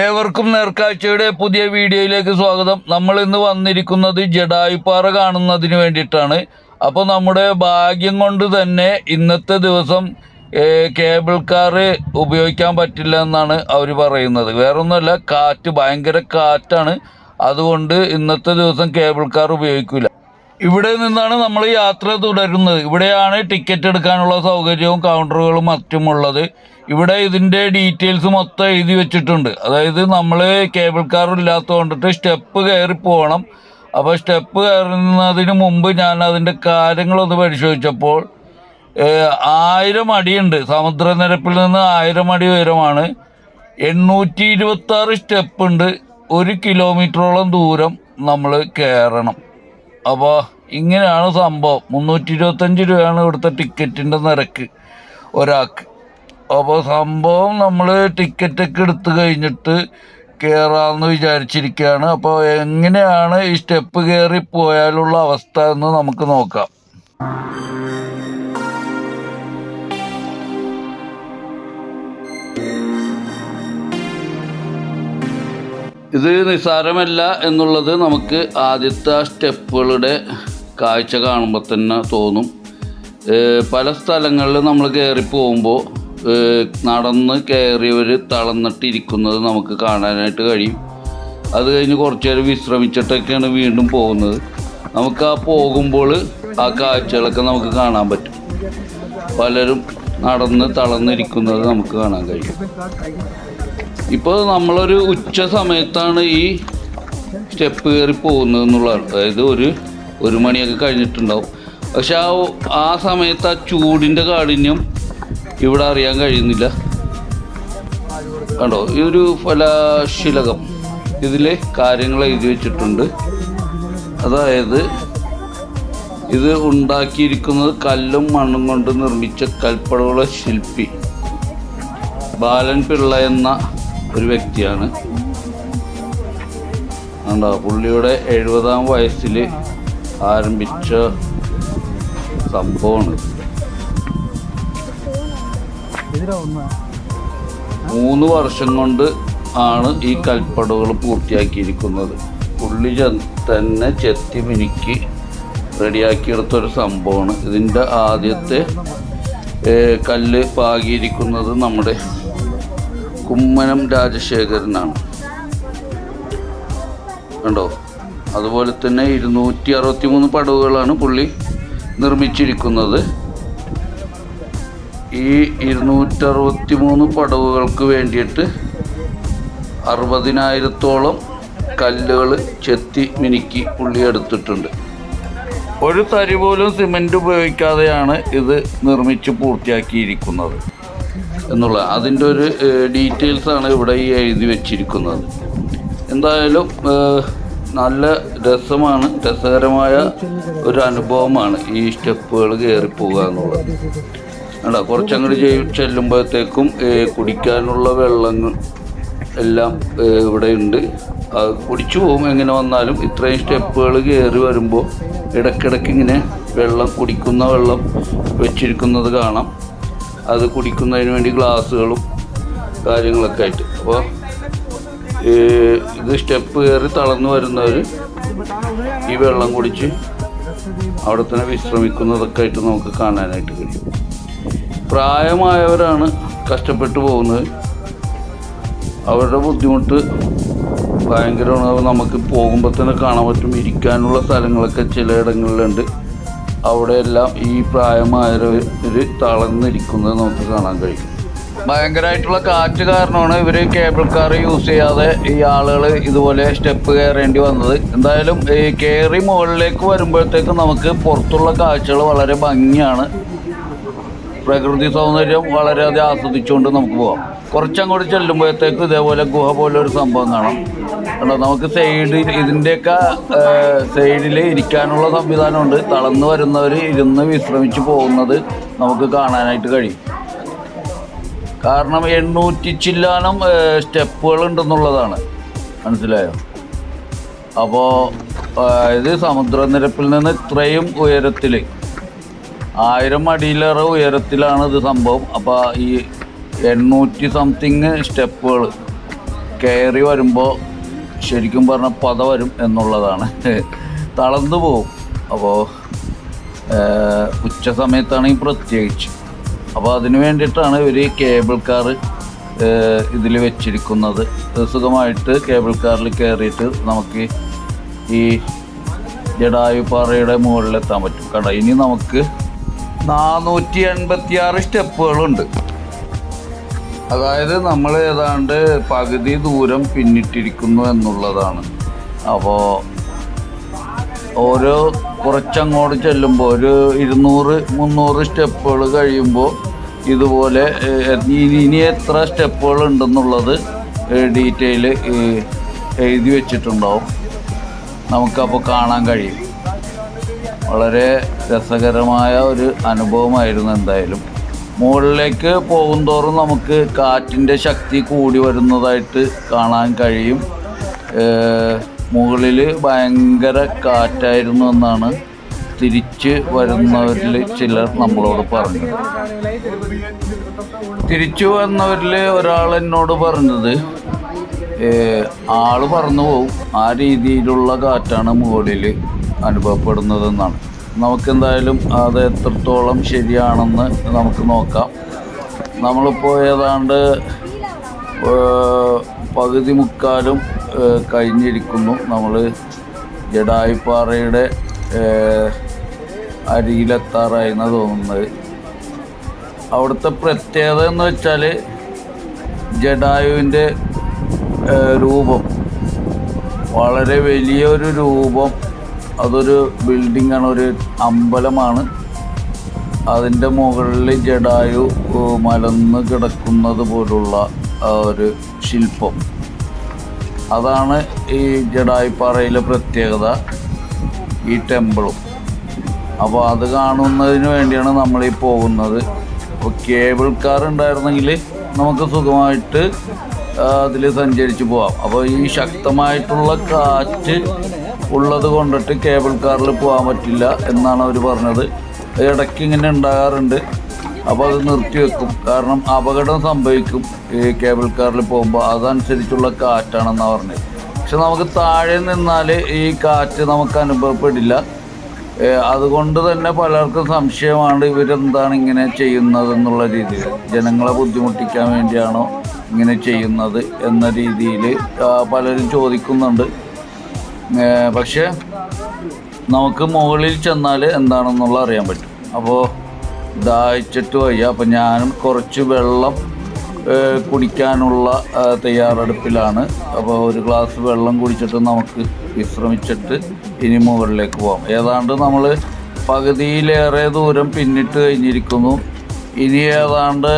ഏവർക്കും നേർക്കാഴ്ചയുടെ പുതിയ വീഡിയോയിലേക്ക് സ്വാഗതം. നമ്മൾ ഇന്ന് വന്നിരിക്കുന്നത് ജഡായുപ്പാറ കാണുന്നതിന് വേണ്ടിയിട്ടാണ്. അപ്പോൾ നമ്മുടെ ഭാഗ്യം കൊണ്ട് തന്നെ ഇന്നത്തെ ദിവസം കേബിൾ കാർ ഉപയോഗിക്കാൻ പറ്റില്ല എന്നാണ് അവർ പറയുന്നത്. വേറൊന്നുമല്ല കാറ്റ് ഭയങ്കര കാറ്റാണ്. അതുകൊണ്ട് ഇന്നത്തെ ദിവസം കേബിൾ കാർ ഉപയോഗിക്കില്ല ഇവിടെ നിന്നാണ് നമ്മൾ യാത്ര തുടരുന്നത്. ഇവിടെയാണ് ടിക്കറ്റ് എടുക്കാനുള്ള സൗകര്യവും കൗണ്ടറുകളും മറ്റുമുള്ളത്. ഇവിടെ ഇതിന്റെ ഡീറ്റെയിൽസ് മൊത്തം എഴുതി വെച്ചിട്ടുണ്ട്. അതായത് നമ്മൾ കേബിൾ കാർ ഇല്ലാത്തത് കൊണ്ടിട്ട് സ്റ്റെപ്പ് കയറി പോകണം. അപ്പോൾ സ്റ്റെപ്പ് കയറുന്നതിന് മുമ്പ് ഞാൻ അതിന്റെ കാര്യങ്ങളൊന്ന് പരിശോധിച്ചപ്പോൾ ആയിരം അടിയുണ്ട്. സമുദ്രനിരപ്പിൽ നിന്ന് ആയിരം അടി ഉയരമാണ്. എണ്ണൂറ്റി ഇരുപത്താറ് സ്റ്റെപ്പ് ഉണ്ട്. ഒരു കിലോമീറ്ററോളം ദൂരം നമ്മൾ കയറണം. അപ്പോൾ ഇങ്ങനെയാണ് സംഭവം. മുന്നൂറ്റി ഇരുപത്തഞ്ച് രൂപയാണ് ഇവിടുത്തെ ടിക്കറ്റിന്റെ നിരക്ക് ഒരാൾക്ക്. അപ്പോൾ സംഭവം നമ്മൾ ടിക്കറ്റൊക്കെ എടുത്തു കഴിഞ്ഞിട്ട് കയറാമെന്ന് വിചാരിച്ചിരിക്കുകയാണ് അപ്പോൾ എങ്ങനെയാണ് ഈ സ്റ്റെപ്പ് കയറി പോയാലുള്ള അവസ്ഥ എന്ന് നമുക്ക് നോക്കാം. ഇത് നിസ്സാരമല്ല എന്നുള്ളത് നമുക്ക് ആദ്യത്തെ സ്റ്റെപ്പുകളുടെ കാഴ്ച കാണുമ്പോൾ തന്നെ തോന്നും. പല സ്ഥലങ്ങളിൽ നമ്മൾ കയറി പോകുമ്പോൾ നടന്ന് കയറിയവർ തളർന്നിട്ടിരിക്കുന്നത് നമുക്ക് കാണാനായിട്ട് കഴിയും. അത് കഴിഞ്ഞ് കുറച്ച് നേരം വിശ്രമിച്ചിട്ടൊക്കെയാണ് വീണ്ടും പോകുന്നത്. നമുക്ക് ആ പോകുമ്പോൾ ആ കാഴ്ചകളൊക്കെ നമുക്ക് കാണാൻ പറ്റും. പലരും നടന്ന് തളർന്നിരിക്കുന്നത് നമുക്ക് കാണാൻ കഴിയും. ഇപ്പോൾ നമ്മളൊരു ഉച്ച സമയത്താണ് ഈ സ്റ്റെപ്പ് കയറി പോകുന്നത് എന്നുള്ളതാണ്. അതായത് ഒരു ഒരു മണിയൊക്കെ കഴിഞ്ഞിട്ടുണ്ടാവും. പക്ഷെ ആ ആ സമയത്ത് ആ ചൂടിന്റെ കാഠിന്യം ഇവിടെ അറിയാൻ കഴിയുന്നില്ല. കണ്ടോ? ഈ ഒരു ഫലശിലകം ഇതിൽ കാര്യങ്ങൾ എഴുതി വെച്ചിട്ടുണ്ട്. അതായത് ഇത് ഉണ്ടാക്കിയിരിക്കുന്നത് കല്ലും മണ്ണും കൊണ്ട് നിർമ്മിച്ച കൽപ്പടവുള്ള ശില്പി ബാലൻ പിള്ള എന്ന ഒരു വ്യക്തിയാണ്. കണ്ടോ പുള്ളിയുടെ എഴുപതാം വയസ്സിൽ ആരംഭിച്ച സംഭവമാണ്. മൂന്ന് വർഷം കൊണ്ട് ആണ് ഈ കൽപ്പടകൾ പൂർത്തിയാക്കിയിരിക്കുന്നത്. പുള്ളി തന്നെ ചെത്തി മിനുക്കി റെഡിയാക്കിയെടുത്തൊരു സംഭവമാണ്. ഇതിന്റെ ആദ്യത്തെ കല്ല് പാകിയിരിക്കുന്നത് നമ്മുടെ കുമ്മനം രാജശേഖരനാണ്. കണ്ടോ? അതുപോലെ തന്നെ ഇരുന്നൂറ്റി അറുപത്തി മൂന്ന് പടവുകളാണ് പുള്ളി നിർമ്മിച്ചിരിക്കുന്നത്. ഈ ഇരുന്നൂറ്റി അറുപത്തി മൂന്ന് പടവുകൾക്ക് വേണ്ടിയിട്ട് അറുപതിനായിരത്തോളം കല്ലുകൾ ചെത്തി മിനുക്കി പുള്ളി എടുത്തിട്ടുണ്ട്. ഒരു തരി പോലും സിമെന്റ് ഉപയോഗിക്കാതെയാണ് ഇത് നിർമ്മിച്ച് പൂർത്തിയാക്കിയിരിക്കുന്നത്. എന്നുള്ള അതിന്റെ ഒരു ഡീറ്റെയിൽസാണ് ഇവിടെ ഈ എഴുതി വെച്ചിരിക്കുന്നത്. എന്തായാലും നല്ല രസമാണ് രസകരമായ ഒരു അനുഭവമാണ് ഈ സ്റ്റെപ്പുകൾ കയറി എന്നുള്ളത്. അല്ല കുറച്ചങ്ങോട്ട് ചെയ് ചെല്ലുമ്പോഴത്തേക്കും കുടിക്കാനുള്ള വെള്ളങ്ങൾ എല്ലാം ഇവിടെ ഉണ്ട്. അത് കുടിച്ചു പോകും എങ്ങനെ വന്നാലും. ഇത്രയും സ്റ്റെപ്പുകൾ കയറി വരുമ്പോൾ ഇടയ്ക്കിടയ്ക്ക് ഇങ്ങനെ വെള്ളം കുടിക്കുന്ന വെള്ളം വെച്ചിരിക്കുന്നത് കാണാം. അത് കുടിക്കുന്നതിന് വേണ്ടി ഗ്ലാസ്സുകളും കാര്യങ്ങളൊക്കെ ആയിട്ട്. അപ്പോൾ ഇത് സ്റ്റെപ്പ് കയറി തളർന്നു വരുന്നവർ ഈ വെള്ളം കുടിച്ച് അവിടെ തന്നെ വിശ്രമിക്കുന്നതൊക്കെ ആയിട്ട് നമുക്ക് കാണാനായിട്ട് കഴിയും. പ്രായമായവരാണ് കഷ്ടപ്പെട്ടു പോകുന്നത്. അവരുടെ ബുദ്ധിമുട്ട് ഭയങ്കരമാണ്. നമുക്ക് പോകുമ്പോൾ തന്നെ കാണാൻ പറ്റും. ഇരിക്കാനുള്ള സ്ഥലങ്ങളൊക്കെ ചിലയിടങ്ങളിലുണ്ട് അവിടെയെല്ലാം ഈ പ്രായമായവർ തളർന്നിരിക്കുന്നത് നമുക്ക് കാണാൻ കഴിയും. ഭയങ്കരമായിട്ടുള്ള കാറ്റ് കാരണമാണ് ഇവർ കേബിൾ കാർ യൂസ് ചെയ്യാതെ ഈ ആളുകൾ ഇതുപോലെ സ്റ്റെപ്പ് കയറേണ്ടി വന്നത്. എന്തായാലും ഈ കയറി മുകളിലേക്ക് വരുമ്പോഴത്തേക്കും നമുക്ക് പുറത്തുള്ള കാഴ്ചകൾ വളരെ ഭംഗിയാണ്. പ്രകൃതി സൗന്ദര്യം വളരെയധികം ആസ്വദിച്ചുകൊണ്ട് നമുക്ക് പോകാം കുറച്ചങ്ങോട്ട് ചെല്ലുമ്പോഴത്തേക്ക് ഇതേപോലെ ഗുഹ പോലെ ഒരു സംഭവം കാണാം. കണ്ടോ നമുക്ക് സൈഡിൽ ഇതിന്റെയൊക്കെ സൈഡിൽ ഇരിക്കാനുള്ള സംവിധാനമുണ്ട്. തളർന്നു വരുന്നവർ ഇരുന്ന് വിശ്രമിച്ച് പോകുന്നത് നമുക്ക് കാണാനായിട്ട് കഴിയും. കാരണം എണ്ണൂറ്റി ചില്ലാനം സ്റ്റെപ്പുകൾ ഉണ്ടെന്നുള്ളതാണ് മനസ്സിലായോ? അപ്പോൾ ഇത് സമുദ്രനിരപ്പിൽ നിന്ന് ഇത്രയും ഉയരത്തിൽ ആയിരം അടിയിലേറെ ഉയരത്തിലാണ് ഇത് സംഭവം. അപ്പോൾ ഈ എണ്ണൂറ്റി സംതിങ് സ്റ്റെപ്പുകൾ കയറി വരുമ്പോൾ ശരിക്കും പറഞ്ഞാൽ പത വരും എന്നുള്ളതാണ്. തളർന്നു പോവും. അപ്പോൾ ഉച്ച സമയത്താണെങ്കിൽ പ്രത്യേകിച്ച്. അപ്പോൾ അതിന് വേണ്ടിയിട്ടാണ് ഇവർ കേബിൾ കാർ ഇതിൽ വെച്ചിരിക്കുന്നത്. സുഖമായിട്ട് കേബിൾ കാറിൽ കയറിയിട്ട് നമുക്ക് ഈ ജഡായുപാറയുടെ മുകളിലെത്താൻ പറ്റും. കണ്ട ഇനി നമുക്ക് നാനൂറ്റി എൺപത്തി ആറ് സ്റ്റെപ്പുകളുണ്ട്. അതായത് നമ്മൾ ഏതാണ്ട് പകുതി ദൂരം പിന്നിട്ടിരിക്കുന്നു എന്നുള്ളതാണ്. അപ്പോൾ ഓരോ കുറച്ചങ്ങോട്ട് ചെല്ലുമ്പോൾ ഒരു ഇരുന്നൂറ് മുന്നൂറ് സ്റ്റെപ്പുകൾ കഴിയുമ്പോൾ ഇതുപോലെ ഇനി എത്ര സ്റ്റെപ്പുകൾ ഉണ്ടെന്നുള്ളത് ഡീറ്റെയിൽ എഴുതി വെച്ചിട്ടുണ്ടാവും. നമുക്കപ്പോൾ കാണാൻ കഴിയും. വളരെ രസകരമായ ഒരു അനുഭവമായിരുന്നു എന്തായാലും. മുകളിലേക്ക് പോകുന്തോറും നമുക്ക് കാറ്റിന്റെ ശക്തി കൂടി വരുന്നതായിട്ട് കാണാൻ കഴിയും. മുകളിൽ ഭയങ്കര കാറ്റായിരുന്നു എന്നാണ് തിരിച്ച് വരുന്നവരിൽ ചിലർ നമ്മളോട് പറഞ്ഞത്. തിരിച്ചു വന്നവരിൽ ഒരാൾ എന്നോട് പറഞ്ഞത് ആൾ പറന്നു പോവും. ആ രീതിയിലുള്ള കാറ്റാണ് മുകളിൽ. അനുഭവപ്പെടുന്നതെന്നാണ്. നമുക്കെന്തായാലും അത് എത്രത്തോളം ശരിയാണെന്ന് നമുക്ക് നോക്കാം. നമ്മളിപ്പോൾ ഏതാണ്ട് പകുതി മുക്കാലും കഴിഞ്ഞിരിക്കുന്നു. നമ്മൾ ജഡായിപ്പാറയുടെ ഏഹ്, അരികിലെത്താറായെന്ന് തോന്നുന്നത്. അവിടുത്തെ പ്രത്യേകത എന്ന് വെച്ചാൽ ജഡായുവിന്റെ രൂപം. വളരെ വലിയൊരു രൂപം അതൊരു ബിൽഡിംഗ് ആണ് ഒരു അമ്പലമാണ്. അതിന്റെ മുകളിൽ ജഡായു മലന്ന് കിടക്കുന്നത് പോലുള്ള ഒരു ശില്പം. അതാണ് ഈ ജഡായിപ്പാറയിലെ പ്രത്യേകത ഈ ടെമ്പിളും അപ്പോൾ അത് കാണുന്നതിന് വേണ്ടിയാണ് നമ്മൾ ഈ പോകുന്നത്. അപ്പോൾ കേബിൾ കാർ ഉണ്ടായിരുന്നെങ്കിൽ നമുക്ക് സുഖമായിട്ട് അതിൽ സഞ്ചരിച്ച് പോവാം. അപ്പോൾ ഈ ശക്തമായിട്ടുള്ള കാറ്റ് ഉള്ളത് കൊണ്ടിട്ട് കേബിൾ കാറിൽ പോകാൻ പറ്റില്ല എന്നാണ് അവർ പറഞ്ഞത്. ഇടയ്ക്ക് ഇങ്ങനെ ഉണ്ടാകാറുണ്ട്. അപ്പോൾ അത് നിർത്തി വെക്കും. കാരണം അപകടം സംഭവിക്കും ഈ കേബിൾ കാറിൽ പോകുമ്പോൾ അതനുസരിച്ചുള്ള കാറ്റാണെന്നാണ് പറഞ്ഞത്. പക്ഷെ നമുക്ക് താഴെ നിന്നാൽ ഈ കാറ്റ് നമുക്ക് അനുഭവപ്പെടില്ല. അതുകൊണ്ട് തന്നെ പലർക്കും സംശയമാണ് ഇവരെന്താണ് ഇങ്ങനെ ചെയ്യുന്നത് എന്നുള്ള രീതിയിൽ ജനങ്ങളെ ബുദ്ധിമുട്ടിക്കാൻ വേണ്ടിയാണോ ഇങ്ങനെ ചെയ്യുന്നത് എന്ന രീതിയിൽ പലരും ചോദിക്കുന്നുണ്ട്. പക്ഷേ നമുക്ക് മുകളിൽ ചെന്നാൽ എന്താണെന്നുള്ള അറിയാൻ പറ്റും. അപ്പോൾ ദാഹിച്ചിട്ട് വയ്യ. അപ്പം ഞാനും കുറച്ച് വെള്ളം കുടിക്കാനുള്ള തയ്യാറെടുപ്പിലാണ്. അപ്പോൾ ഒരു ഗ്ലാസ് വെള്ളം കുടിച്ചിട്ട് നമുക്ക് വിശ്രമിച്ചിട്ട് ഇനി മുകളിലേക്ക് പോകാം ഏതാണ്ട് നമ്മൾ പകുതിയിലേറെ ദൂരം പിന്നിട്ട് കഴിഞ്ഞിരിക്കുന്നു. ഇനി ഏതാണ്ട്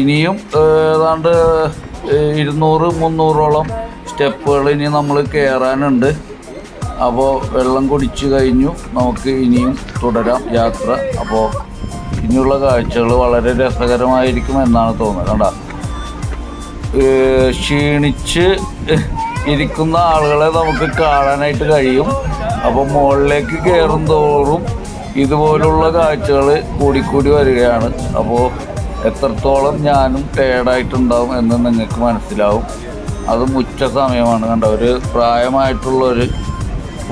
ഇനിയും ഏതാണ്ട് ഇരുന്നൂറ് മുന്നൂറോളം സ്റ്റെപ്പുകൾ ഇനി നമ്മൾ കയറാനുണ്ട് അപ്പോൾ വെള്ളം കുടിച്ചു കഴിഞ്ഞു. നമുക്ക് ഇനിയും തുടരാം യാത്ര. അപ്പോൾ ഇനിയുള്ള കാഴ്ചകൾ വളരെ രസകരമായിരിക്കും എന്നാണ് തോന്നുന്നത്. കണ്ട? ക്ഷീണിച്ച് ഇരിക്കുന്ന ആളുകളെ നമുക്ക് കാണാനായിട്ട് കഴിയും. അപ്പോൾ മുകളിലേക്ക് കയറും തോറും ഇതുപോലുള്ള കാഴ്ചകൾ കൂടിക്കൂടി വരികയാണ്. അപ്പോൾ എത്രത്തോളം ഞാനും ടയേർഡായിട്ടുണ്ടാവും എന്ന് നിങ്ങൾക്ക് മനസ്സിലാവും. അതും ഉച്ച സമയമാണ്. കണ്ട? ഒരു പ്രായമായിട്ടുള്ളൊരു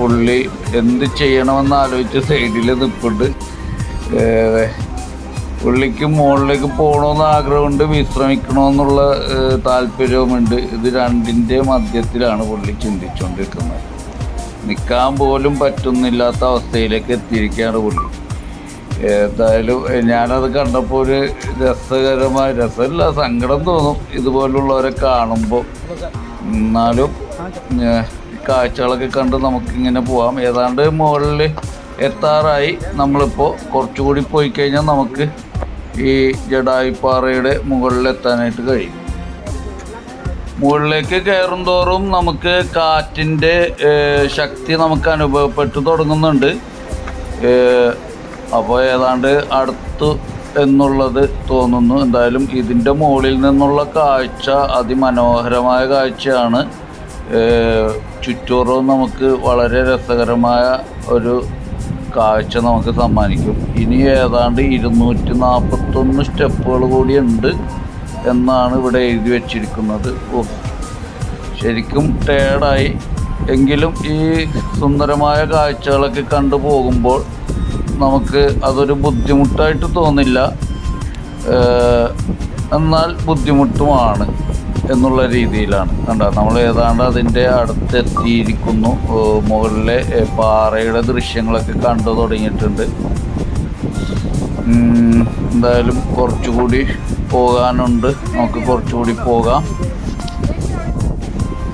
പുള്ളി എന്ത് ചെയ്യണമെന്ന് ആലോചിച്ച് സൈഡിൽ നിൽപ്പുണ്ട് പുള്ളിക്ക് മുകളിലേക്ക് പോകണമെന്ന് ആഗ്രഹമുണ്ട് വിശ്രമിക്കണമെന്നുള്ള താല്പര്യവുമുണ്ട്. ഇത് രണ്ടിന്റെ മധ്യത്തിലാണ് പുള്ളി ചിന്തിച്ചുകൊണ്ടിരിക്കുന്നത് നിൽക്കാൻ പോലും പറ്റുന്നില്ലാത്ത അവസ്ഥയിലേക്ക് എത്തിയിരിക്കുകയാണ് പുള്ളി. ഏതായാലും ഞാനത് കണ്ടപ്പോൾ ഒരു രസകരമായ രസമല്ല സങ്കടം തോന്നും ഇതുപോലുള്ളവരെ കാണുമ്പോൾ എന്നാലും കാഴ്ചകളൊക്കെ കണ്ട് നമുക്കിങ്ങനെ പോവാം. ഏതാണ്ട് മുകളിൽ എത്താറായി. നമ്മളിപ്പോൾ കുറച്ചുകൂടി പോയി കഴിഞ്ഞാൽ നമുക്ക് ഈ ജഡായിപ്പാറയുടെ മുകളിലെത്താനായിട്ട് കഴിയും. മുകളിലേക്ക് കയറും തോറും നമുക്ക് കാറ്റിന്റെ ശക്തി നമുക്ക് അനുഭവപ്പെട്ടു തുടങ്ങുന്നുണ്ട്. അപ്പോൾ ഏതാണ്ട് അടുത്തു എന്നുള്ളത് തോന്നുന്നു. എന്തായാലും ഇതിന്റെ മുകളിൽ നിന്നുള്ള കാഴ്ച അതിമനോഹരമായ കാഴ്ചയാണ്. ചുറ്റോറവും നമുക്ക് വളരെ രസകരമായ ഒരു കാഴ്ച നമുക്ക് സമ്മാനിക്കും. ഇനി ഏതാണ്ട് ഇരുന്നൂറ്റി നാൽപ്പത്തൊന്ന് സ്റ്റെപ്പുകൾ കൂടിയുണ്ട് എന്നാണ് ഇവിടെ എഴുതി വച്ചിരിക്കുന്നത്. ശരിക്കും ടേഡായി എങ്കിലും ഈ സുന്ദരമായ കാഴ്ചകളൊക്കെ കണ്ടു പോകുമ്പോൾ നമുക്ക് അതൊരു ബുദ്ധിമുട്ടായിട്ട് തോന്നില്ല. എന്നാൽ ബുദ്ധിമുട്ടുമാണ്. എന്നുള്ള രീതിയിലാണ്. കണ്ട? നമ്മൾ ഏതാണ്ട് അതിന്റെ അടുത്തെത്തിയിരിക്കുന്നു. മുകളിലെ പാറയുടെ ദൃശ്യങ്ങളൊക്കെ കണ്ടു തുടങ്ങിയിട്ടുണ്ട്. എന്തായാലും കുറച്ചുകൂടി പോകാനുണ്ട്. നമുക്ക് കുറച്ചുകൂടി പോകാം.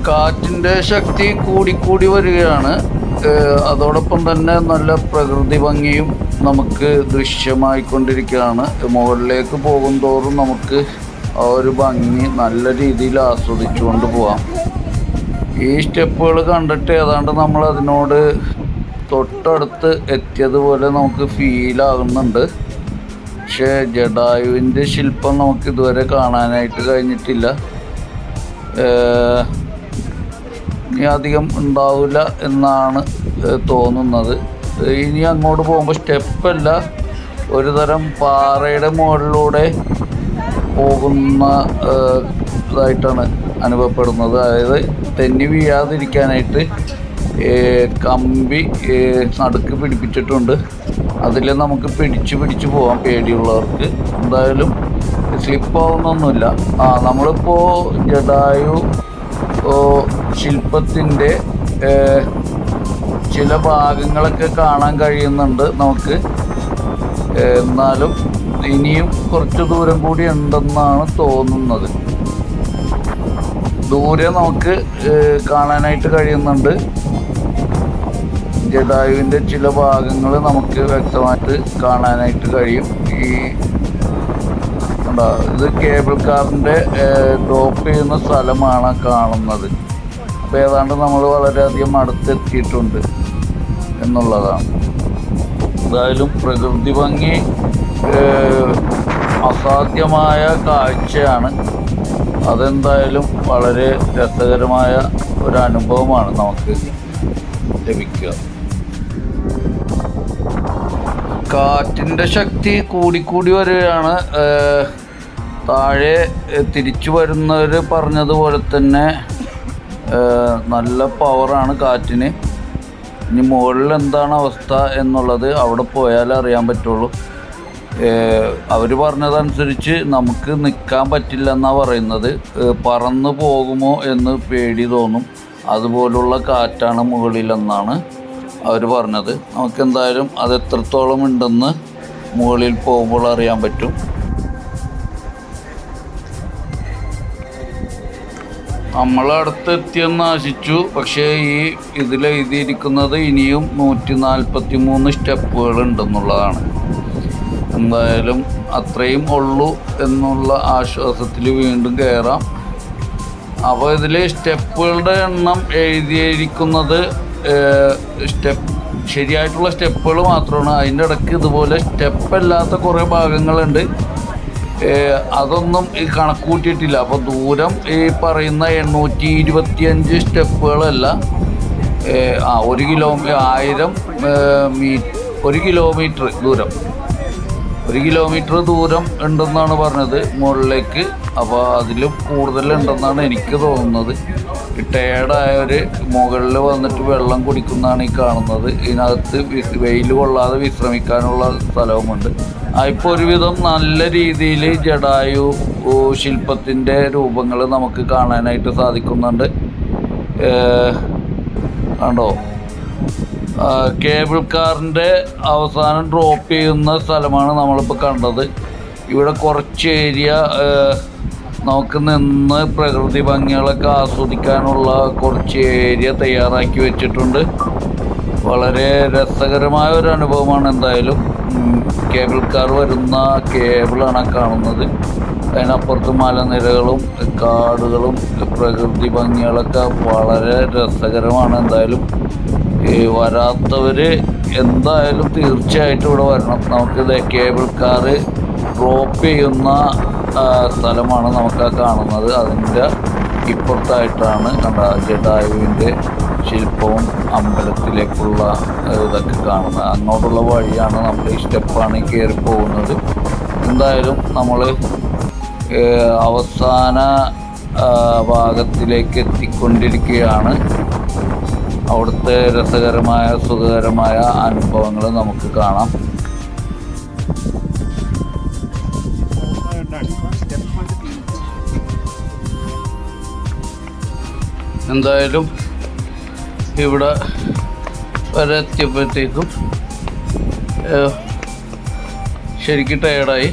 കാറ്റിന്റെ ശക്തി കൂടിക്കൂടി വരികയാണ്. അതോടൊപ്പം തന്നെ നല്ല പ്രകൃതി ഭംഗിയും നമുക്ക് ദൃശ്യമായിക്കൊണ്ടിരിക്കുകയാണ്. മുകളിലേക്ക് പോകും തോറും നമുക്ക് ആ ഒരു ഭംഗി നല്ല രീതിയിൽ ആസ്വദിച്ചുകൊണ്ട് പോവാം. ഈ സ്റ്റെപ്പുകൾ കണ്ടിട്ട് ഏതാണ്ട് നമ്മൾ അതിനോട് തൊട്ടടുത്ത് എത്തിയതുപോലെ നമുക്ക് ഫീൽ ആകുന്നുണ്ട്. പക്ഷേ ജഡായുവിന്റെ ശില്പം നമുക്ക് ഇതുവരെ കാണാനായിട്ട് കഴിഞ്ഞിട്ടില്ല. ഇനി അധികം ഉണ്ടാവില്ല എന്നാണ് തോന്നുന്നത്. ഇനി അങ്ങോട്ട് പോകുമ്പോൾ സ്റ്റെപ്പല്ല ഒരു തരം പാറയുടെ മുകളിലൂടെ പോകുന്ന ഏഹ് ഇതായിട്ടാണ് അനുഭവപ്പെടുന്നത്. അതായത് തെന്നി വീഴാതിരിക്കാനായിട്ട് കമ്പി നടുക്ക് പിടിപ്പിച്ചിട്ടുണ്ട്. അതിൽ നമുക്ക് പിടിച്ച് പിടിച്ച് പോകാം പേടിയുള്ളവർക്ക്. എന്തായാലും സ്ലിപ്പ് സ്ലിപ്പാവുന്നൊന്നുമില്ല. ആ നമ്മളിപ്പോൾ ജഡായു ശില്പത്തിന്റെ ചില ഭാഗങ്ങളൊക്കെ കാണാൻ കഴിയുന്നുണ്ട് നമുക്ക്. എന്നാലും ഇനിയും കുറച്ച് ദൂരം കൂടി ഉണ്ടെന്നാണ് തോന്നുന്നത്. ദൂരെ നമുക്ക് കാണാനായിട്ട് കഴിയുന്നുണ്ട്. ജഡായുവിന്റെ ചില ഭാഗങ്ങൾ നമുക്ക് വ്യക്തമായിട്ട് കാണാനായിട്ട് കഴിയും. ഈ? ഇത് കേബിൾ കാറിന്റെ ഡ്രോപ്പ് ചെയ്യുന്ന സ്ഥലമാണ് കാണുന്നത്. അപ്പോൾ ഏതാണ്ട് നമ്മൾ വളരെയധികം അടുത്തെത്തിയിട്ടുണ്ട് എന്നുള്ളതാണ്. എന്തായാലും പ്രകൃതി ഭംഗി അസാധ്യമായ കാഴ്ചയാണ്. അതെന്തായാലും വളരെ രസകരമായ ഒരു അനുഭവമാണ് നമുക്ക് ലഭിക്കുക. കാറ്റിന്റെ ശക്തി കൂടിക്കൂടി വരികയാണ്. താഴെ തിരിച്ചു വരുന്നവർ പറഞ്ഞതുപോലെ തന്നെ നല്ല പവറാണ് കാറ്റിന്. ഇനി മുകളിൽ എന്താണ് അവസ്ഥ എന്നുള്ളത് അവിടെ പോയാലേ അറിയാൻ പറ്റുള്ളൂ. അവർ പറഞ്ഞതനുസരിച്ച് നമുക്ക് നിൽക്കാൻ പറ്റില്ല എന്നാണ് പറയുന്നത് പറന്നു പോകുമോ എന്ന് പേടി തോന്നും. അതുപോലുള്ള കാറ്റാണ് മുകളിലെന്നാണ് അവർ പറഞ്ഞത്. നമുക്ക് എന്തായാലും അത് എത്രത്തോളം ഉണ്ടെന്ന് മുകളിൽ പോകുമ്പോൾ അറിയാൻ പറ്റും. നമ്മളടുത്ത് എത്തിയെന്ന് ആശിച്ചു. പക്ഷേ ഈ ഇതിൽ എഴുതിയിരിക്കുന്നത് ഇനിയും നൂറ്റി നാൽപ്പത്തി മൂന്ന് സ്റ്റെപ്പുകൾ ഉണ്ടെന്നുള്ളതാണ്. എന്തായാലും അത്രയും ഉള്ളൂ എന്നുള്ള ആശ്വാസത്തിൽ വീണ്ടും കയറാം. അപ്പോൾ ഇതിൽ സ്റ്റെപ്പുകളുടെ എണ്ണം എഴുതിയിരിക്കുന്നത് സ്റ്റെപ്പ് ശരിയായിട്ടുള്ള സ്റ്റെപ്പുകൾ മാത്രമാണ്. അതിന്റെ ഇടയ്ക്ക് ഇതുപോലെ സ്റ്റെപ്പല്ലാത്ത കുറേ ഭാഗങ്ങളുണ്ട്. അതൊന്നും ഈ കണക്കൂട്ടിയിട്ടില്ല. അപ്പോൾ ദൂരം ഈ പറയുന്ന എണ്ണൂറ്റി ഇരുപത്തിയഞ്ച് സ്റ്റെപ്പുകളല്ല ആ ഒരു കിലോമീ ആയിരം മീ ഒരു കിലോമീറ്റർ ദൂരം. ഒരു കിലോമീറ്റർ ദൂരം ഉണ്ടെന്നാണ് പറഞ്ഞത് മുകളിലേക്ക്. അപ്പോൾ അതിൽ കൂടുതലുണ്ടെന്നാണ് എനിക്ക് തോന്നുന്നത്. ടയേർഡായവർ മുകളിൽ വന്നിട്ട് വെള്ളം കുടിക്കുന്നതാണ് ഈ കാണുന്നത്. ഇതിനകത്ത് വെയിൽ കൊള്ളാതെ വിശ്രമിക്കാനുള്ള സ്ഥലവുമുണ്ട്. ഇപ്പോൾ ഒരുവിധം നല്ല രീതിയിൽ ജഡായു ശില്പത്തിന്റെ രൂപങ്ങൾ നമുക്ക് കാണാനായിട്ട് സാധിക്കുന്നുണ്ട്. കണ്ടോ? കേബിൾ കാറിന്റെ അവസാനം ഡ്രോപ്പ് ചെയ്യുന്ന സ്ഥലമാണ് നമ്മളിപ്പോൾ കണ്ടത്. ഇവിടെ കുറച്ച് ഏരിയ നമുക്ക് നിന്ന് പ്രകൃതി ഭംഗികളൊക്കെ ആസ്വദിക്കാനുള്ള കുറച്ച് ഏരിയ തയ്യാറാക്കി വെച്ചിട്ടുണ്ട്. വളരെ രസകരമായ ഒരു അനുഭവമാണ് എന്തായാലും. കേബിൾ കാർ വരുന്ന കേബിളാണ് കാണുന്നത്. അതിനപ്പുറത്ത് മലനിരകളും കാടുകളും പ്രകൃതി ഭംഗികളൊക്കെ വളരെ രസകരമാണ് എന്തായാലും. ഈ വരാത്തവര് എന്തായാലും തീർച്ചയായിട്ടും ഇവിടെ വരണം. നമുക്കിത് കേബിൾ കാറ് ഡ്രോപ്പ് ചെയ്യുന്ന സ്ഥലമാണ് നമുക്ക് കാണുന്നത്. അതിന്റെ ഇപ്പുറത്തായിട്ടാണ് കണ്ട ജഡായുവിന്റെ ശില്പവും അമ്പലത്തിലേക്കുള്ള ഇതൊക്കെ കാണുന്നത്. അങ്ങോട്ടുള്ള വഴിയാണ് നമ്മൾ ഈ സ്റ്റെപ്പാണ് കയറി പോകുന്നത്. എന്തായാലും നമ്മൾ അവസാന ഭാഗത്തിലേക്ക് എത്തിക്കൊണ്ടിരിക്കുകയാണ്. അവിടുത്തെ രസകരമായ സുഖകരമായ അനുഭവങ്ങൾ നമുക്ക് കാണാം. എന്തായാലും ഇവിടെ വരെ എത്തിയപ്പോഴത്തേക്കും ശരിക്ക് ടയർഡായി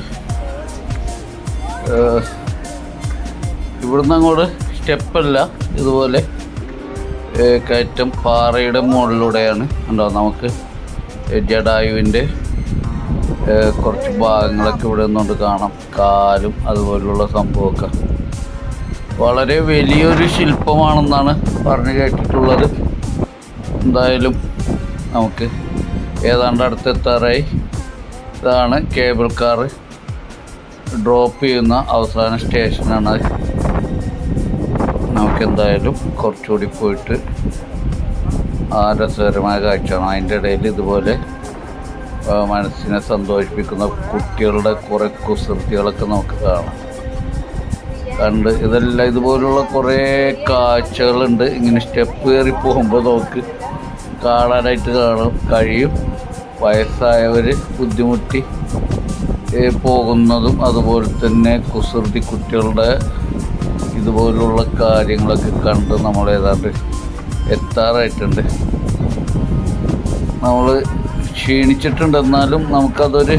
ഇവിടുന്ന് അങ്ങോട്ട് സ്റ്റെപ്പല്ല ഇതുപോലെ കയറ്റം പാറയുടെ മുകളിലൂടെയാണ്. ഉണ്ടോ നമുക്ക് ജഡായുവിന്റെ കുറച്ച് ഭാഗങ്ങളൊക്കെ ഇവിടെ നിന്നുകൊണ്ട് കാണാം. കാലും അതുപോലുള്ള സംഭവമൊക്കെ. വളരെ വലിയൊരു ശില്പമാണെന്നാണ് പറഞ്ഞു കേട്ടിട്ടുള്ളത്. എന്തായാലും നമുക്ക് ഏതാണ്ട് അടുത്തെത്താറായി. ഇതാണ് കേബിൾ കാർ ഡ്രോപ്പ് ചെയ്യുന്ന അവസാന സ്റ്റേഷനാണ് നമുക്ക് എന്തായാലും കുറച്ചുകൂടി പോയിട്ട് ആ രസകരമായ കാഴ്ചയാണ്. അതിന്റെ ഇടയിൽ ഇതുപോലെ മനസ്സിനെ സന്തോഷിപ്പിക്കുന്ന കുട്ടികളുടെ കുറേ കുസൃതികളൊക്കെ നമുക്ക് കാണാം. കണ്ട് ഇതെല്ലാം ഇതുപോലുള്ള കുറേ കാഴ്ചകളുണ്ട്. ഇങ്ങനെ സ്റ്റെപ്പ് കയറി പോകുമ്പോൾ നമുക്ക് കാണാനായിട്ട് കാണും. കഴിയും. വയസ്സായവർ ബുദ്ധിമുട്ടി പോകുന്നതും അതുപോലെ തന്നെ കുസൃതി കുട്ടികളുടെ ഇതുപോലുള്ള കാര്യങ്ങളൊക്കെ കണ്ട് നമ്മൾ ഏതാണ്ട് എത്താറായിട്ടുണ്ട്. നമ്മൾ ക്ഷീണിച്ചിട്ടുണ്ട് എന്നാലും നമുക്കതൊരു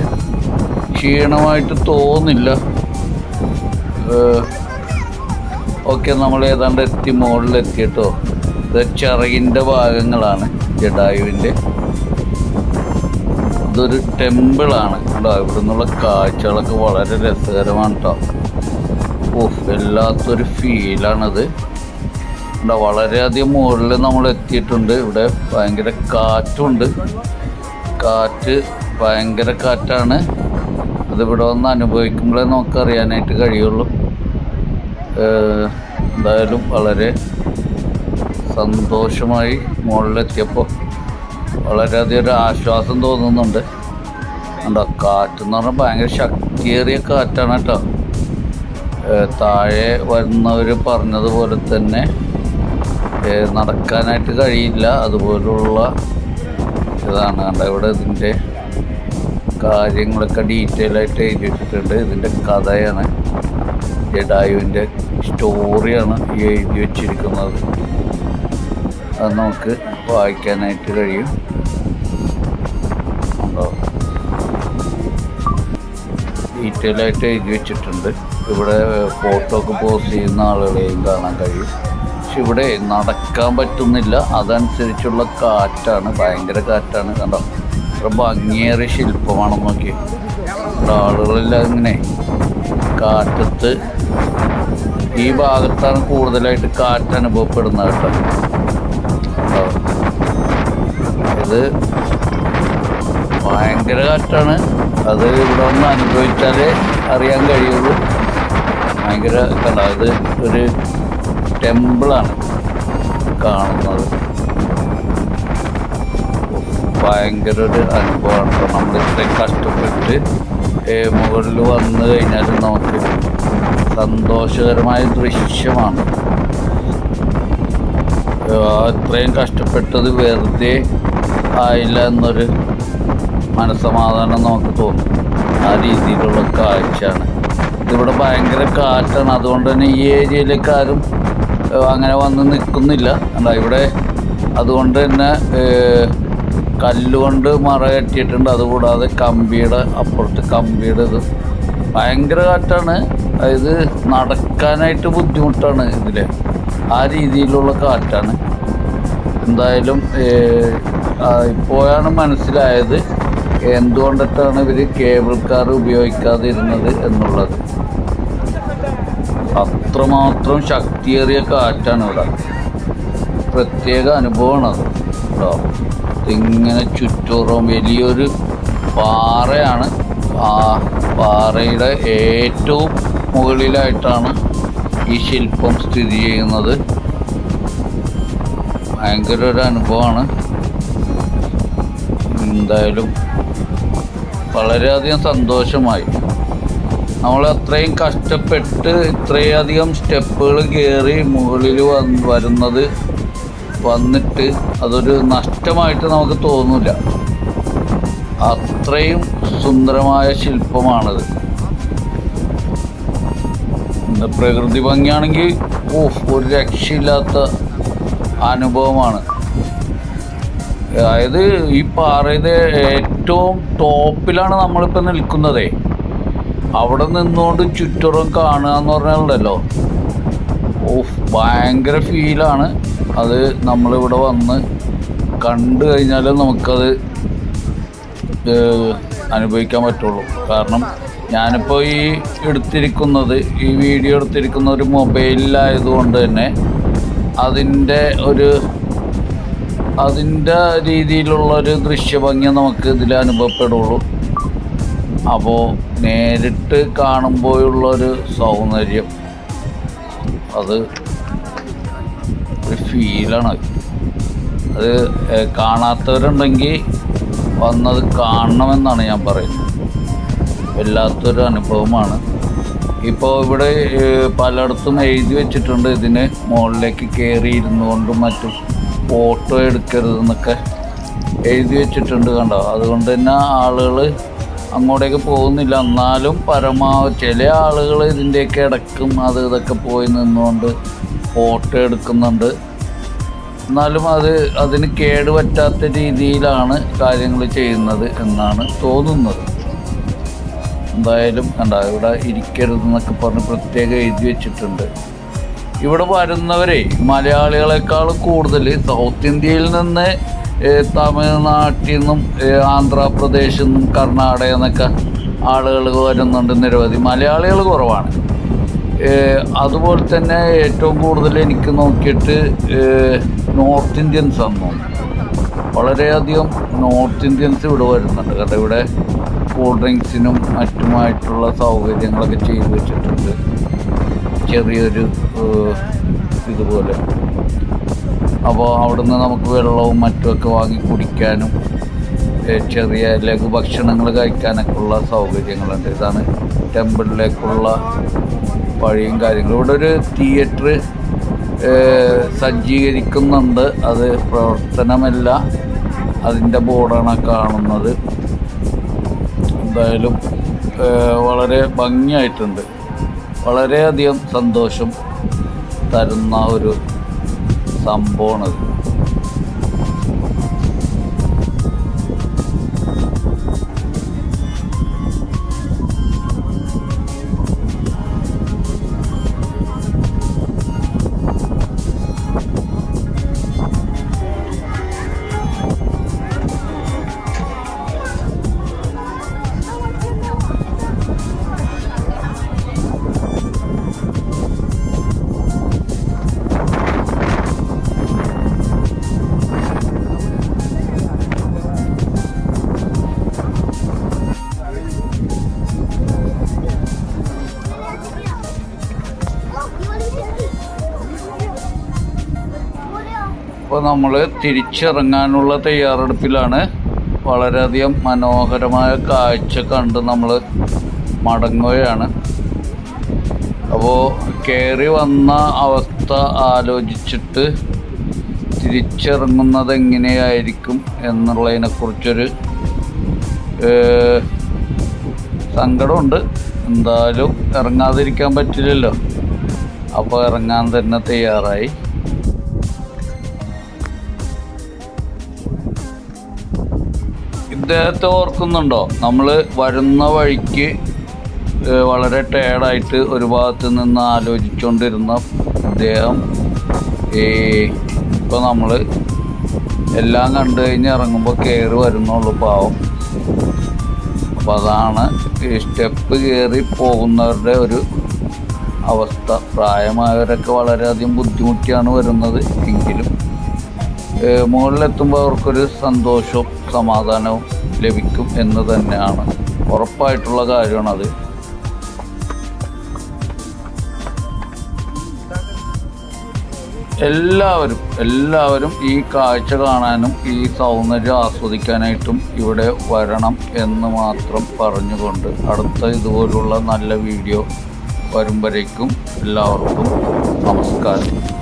ക്ഷീണമായിട്ട് തോന്നില്ല. ഓക്കെ നമ്മൾ ഏതാണ്ട് എത്തി മുകളിലെത്തിയിട്ടോ? ഇത് ചിറകിന്റെ ഭാഗങ്ങളാണ് ജഡായുവിന്റെ. ഇതൊരു ടെമ്പിളാണ്. കേട്ടോ ഇവിടെ നിന്നുള്ള കാഴ്ചകളൊക്കെ വളരെ രസകരമാണ് കേട്ടോ വല്ലാത്തൊരു ഫീലാണത്. ഇവിടെ വളരെയധികം മുകളിൽ നമ്മൾ എത്തിയിട്ടുണ്ട്. ഇവിടെ ഭയങ്കര കാറ്റുണ്ട്. കാറ്റ് ഭയങ്കര കാറ്റാണ്. അതിവിടെ വന്ന് അനുഭവിക്കുമ്പോഴേ നമുക്ക് അറിയാനായിട്ട് കഴിയുള്ളൂ. എന്തായാലും വളരെ സന്തോഷമായി മുകളിലെത്തിയപ്പോൾ വളരെയധികം ഒരു ആശ്വാസം തോന്നുന്നുണ്ട്. ഉണ്ടോ കാറ്റെന്ന് പറഞ്ഞാൽ ഭയങ്കര ശക്തിയേറിയ കാറ്റാണ് കേട്ടോ. താഴെ വരുന്നവർ പറഞ്ഞതുപോലെ തന്നെ നടക്കാനായിട്ട് കഴിയില്ല. അതുപോലുള്ള ഇതാണ് കണ്ട ഇവിടെ ഇതിന്റെ കാര്യങ്ങളൊക്കെ ഡീറ്റെയിൽ ആയിട്ട് എഴുതിയിട്ടുണ്ട്. ഇതിന്റെ കഥയാണ് ജഡായുവിന്റെ സ്റ്റോറിയാണ് ഈ എഴുതി വെച്ചിരിക്കുന്നത്. അത് നമുക്ക് വായിക്കാനായിട്ട് കഴിയും. ഡീറ്റെയിൽ ആയിട്ട് എഴുതി വെച്ചിട്ടുണ്ട്. ഇവിടെ ഫോട്ടോ ഒക്കെ പോസ്റ്റ് ചെയ്യുന്ന ആളുകളെയും കാണാൻ കഴിയും. പക്ഷെ ഇവിടെ നടക്കാൻ പറ്റുന്നില്ല. അതനുസരിച്ചുള്ള കാറ്റാണ് ഭയങ്കര കാറ്റാണ്. കണ്ടോ? ഇത്ര ഭംഗിയേറിയ ശില്പമാണെന്ന് നോക്കി. ആളുകളെല്ലാം ഇങ്ങനെ കാറ്റത്ത് ഈ ഭാഗത്താണ് കൂടുതലായിട്ട് കാറ്റ് അനുഭവപ്പെടുന്നത് കേട്ടോ? ഇത് ഭയങ്കര കാറ്റാണ്. അത് ഇവിടെ ഒന്ന് അനുഭവിച്ചാലേ അറിയാൻ കഴിയുള്ളൂ. ഭയങ്കര കണ്ട ഇത് ഒരു ടെമ്പിളാണ് കാണുന്നത്. ഭയങ്കര ഒരു അനുഭവമാണ്. കേട്ടോ നമ്മൾ ഇത്രയും കഷ്ടപ്പെട്ട് മുകളിൽ വന്നു കഴിഞ്ഞാൽ നമുക്ക് സന്തോഷകരമായ ദൃശ്യമാണ്. ഇത്രയും കഷ്ടപ്പെട്ടത് വെറുതെ ആയില്ല എന്നൊരു മനസ്സമാധാനം നമുക്ക് തോന്നും. ആ രീതിയിലുള്ള കാഴ്ചയാണ്. ഇവിടെ ഭയങ്കര കാറ്റാണ്. അതുകൊണ്ട് തന്നെ ഈ ഏരിയയിലേക്ക് ആരും അങ്ങനെ വന്ന് നിൽക്കുന്നില്ല എന്താ ഇവിടെ അതുകൊണ്ട് തന്നെ കല്ലുകൊണ്ട് മറ കെട്ടിയിട്ടുണ്ട്. അതുകൂടാതെ കമ്പിയുടെ അപ്പുറത്ത് കമ്പിയുടെ ഇത്. ഭയങ്കര കാറ്റാണ്. അതായത് നടക്കാനായിട്ട് ബുദ്ധിമുട്ടാണ് ഇതിൽ ആ രീതിയിലുള്ള കാറ്റാണ്. എന്തായാലും ഇപ്പോഴാണ് മനസ്സിലായത് എന്തുകൊണ്ടിട്ടാണ് ഇവർ കേബിൾ കാർ ഉപയോഗിക്കാതിരുന്നത് എന്നുള്ളത്. അത്രമാത്രം ശക്തിയേറിയ കാറ്റാണ് ഇവിടെ. പ്രത്യേക അനുഭവമാണ് അത് കേട്ടോ. ഇങ്ങനെ ചുറ്റോറും വലിയൊരു പാറയാണ്. ആ പാറയുടെ ഏറ്റവും മുകളിലായിട്ടാണ് ഈ ശില്പം സ്ഥിതി ചെയ്യുന്നത്. ഭയങ്കര ഒരു അനുഭവമാണ്. എന്തായാലും വളരെയധികം സന്തോഷമായി. നമ്മൾ അത്രയും കഷ്ടപ്പെട്ട് ഇത്രയധികം സ്റ്റെപ്പുകൾ കയറി മുകളിൽ വരുന്നത് വന്നിട്ട് അതൊരു നഷ്ടമായിട്ട് നമുക്ക് തോന്നില്ല അത്രയും സുന്ദരമായ ശില്പമാണത്. പ്രകൃതി ഭംഗിയാണെങ്കിൽ ഓഫ് ഒരു രക്ഷയില്ലാത്ത അനുഭവമാണ്. അതായത് ഈ പാറയുടെ ഏറ്റവും ടോപ്പിലാണ് നമ്മളിപ്പോൾ നിൽക്കുന്നതേ. അവിടെ നിന്നുകൊണ്ട് ചുറ്റുറം കാണുക എന്ന് പറഞ്ഞാലുണ്ടല്ലോ. ഓഫ് ഭയങ്കര ഫീലാണ് അത് നമ്മളിവിടെ വന്ന് കണ്ടു കഴിഞ്ഞാൽ നമുക്കത് അനുഭവിക്കാൻ പറ്റുള്ളൂ. കാരണം ഞാനിപ്പോൾ ഈ എടുത്തിരിക്കുന്നത് ഈ വീഡിയോ എടുത്തിരിക്കുന്ന ഒരു മൊബൈലിലായതുകൊണ്ട് തന്നെ അതിന്റെ ഒരു അതിന്റെ രീതിയിലുള്ള ഒരു ദൃശ്യഭംഗി നമുക്ക് ഇതിൽ അനുഭവപ്പെടുള്ളൂ. അപ്പോൾ നേരിട്ട് കാണുമ്പോഴുള്ളൊരു സൗന്ദര്യം. അത് ഒരു ഫീലാണ്. അത് കാണാത്തവരുണ്ടെങ്കിൽ വന്നത് കാണണമെന്നാണ് ഞാൻ പറയുന്നത്. വല്ലാത്തൊരു അനുഭവമാണ്. ഇപ്പോൾ ഇവിടെ പലയിടത്തും എഴുതി വെച്ചിട്ടുണ്ട്. ഇതിന് മുകളിലേക്ക് കയറി ഇരുന്നുകൊണ്ടും മറ്റും ഫോട്ടോ എടുക്കരുതെന്നൊക്കെ എഴുതി വെച്ചിട്ടുണ്ട് കണ്ടോ? അതുകൊണ്ട് തന്നെ ആളുകൾ അങ്ങോട്ടേക്ക് പോകുന്നില്ല. എന്നാലും പരമാവധി ചില ആളുകൾ ഇതിന്റെയൊക്കെ ഇടക്കും അത് ഇതൊക്കെ പോയി നിന്നുകൊണ്ട് ഫോട്ടോ എടുക്കുന്നുണ്ട്. എന്നാലും അത് അതിന് കേടുപറ്റാത്ത രീതിയിലാണ് കാര്യങ്ങൾ ചെയ്യുന്നത് എന്നാണ് തോന്നുന്നത്. എന്തായാലും കണ്ട ഇവിടെ ഇരിക്കരുതെന്നൊക്കെ പറഞ്ഞ് പ്രത്യേകം എഴുതി വെച്ചിട്ടുണ്ട്. ഇവിടെ വരുന്നവരെ മലയാളികളെക്കാൾ കൂടുതൽ സൗത്ത് ഇന്ത്യയിൽ നിന്ന് തമിഴ്നാട്ടിൽ നിന്നും ആന്ധ്രാപ്രദേശിൽ നിന്നും കർണാടക എന്നൊക്കെ ആളുകൾ വരുന്നുണ്ട് നിരവധി. മലയാളികൾ കുറവാണ്. അതുപോലെ തന്നെ ഏറ്റവും കൂടുതൽ എനിക്ക് നോക്കിയിട്ട് നോർത്ത് ഇന്ത്യൻസ് ആണ് വളരെയധികം നോർത്ത് ഇന്ത്യൻസ് ഇവിടെ വരുന്നുണ്ട്. കാരണം ഇവിടെ കൂൾ ഡ്രിങ്ക്സിനും മറ്റുമായിട്ടുള്ള സൗകര്യങ്ങളൊക്കെ ചെയ്തു വെച്ചിട്ടുണ്ട്. ചെറിയൊരു ഇതുപോലെ. അപ്പോൾ അവിടുന്ന് നമുക്ക് വെള്ളവും മറ്റുമൊക്കെ വാങ്ങി കുടിക്കാനും ചെറിയ ലഘു ഭക്ഷണങ്ങൾ കഴിക്കാനൊക്കെ ഉള്ള സൗകര്യങ്ങളുണ്ട്. ഇതാണ് ടെമ്പിളിലേക്കുള്ള വഴിയും കാര്യങ്ങളും. ഇവിടെ ഒരു തിയേറ്റർ സജ്ജീകരിക്കുന്നുണ്ട്. അത് പ്രവർത്തനമല്ല. അതിന്റെ ബോർഡാണ് കാണുന്നത്. എന്തായാലും വളരെ ഭംഗിയായിട്ടുണ്ട്. വളരെയധികം സന്തോഷം തരുന്ന ഒരു സംഭവമാണത് നമ്മൾ തിരിച്ചിറങ്ങാനുള്ള തയ്യാറെടുപ്പിലാണ് വളരെയധികം മനോഹരമായ കാഴ്ച കണ്ട് നമ്മൾ മടങ്ങുകയാണ്. അപ്പോൾ കയറി വന്ന അവസ്ഥ ആലോചിച്ചിട്ട് തിരിച്ചിറങ്ങുന്നത് എങ്ങനെയായിരിക്കും എന്നുള്ളതിനെക്കുറിച്ചൊരു സങ്കടമുണ്ട്. എന്തായാലും ഇറങ്ങാതിരിക്കാൻ പറ്റില്ലല്ലോ. അപ്പോൾ ഇറങ്ങാൻ തന്നെ തയ്യാറായി. ഇദ്ദേഹത്തെ ഓർക്കുന്നുണ്ടോ? നമ്മൾ വരുന്ന വഴിക്ക് വളരെ ടയേർഡായിട്ട് ഒരു ഭാഗത്ത് നിന്ന് ആലോചിച്ചുകൊണ്ടിരുന്ന അദ്ദേഹം ഈ ഇപ്പോൾ നമ്മൾ എല്ലാം കണ്ടു കഴിഞ്ഞ് ഇറങ്ങുമ്പോൾ കയറി വരുന്നുള്ളൂ പാവം. അപ്പോൾ അതാണ് ഈ സ്റ്റെപ്പ് കയറി പോകുന്നവരുടെ ഒരു അവസ്ഥ. പ്രായമായവരൊക്കെ വളരെയധികം ബുദ്ധിമുട്ടിയാണ് വരുന്നത് എങ്കിലും മുകളിലെത്തുമ്പോൾ അവർക്കൊരു സന്തോഷവും സമാധാനവും ലഭിക്കും എന്ന് തന്നെയാണ്. ഉറപ്പായിട്ടുള്ള കാര്യമാണത്. എല്ലാവരും എല്ലാവരും ഈ കാഴ്ച കാണാനും ഈ സൗന്ദര്യം ആസ്വദിക്കാനായിട്ടും ഇവിടെ വരണം എന്ന് മാത്രം പറഞ്ഞുകൊണ്ട് അടുത്ത ഇതുപോലുള്ള നല്ല വീഡിയോ വരുമ്പോഴേക്കും എല്ലാവർക്കും നമസ്കാരം.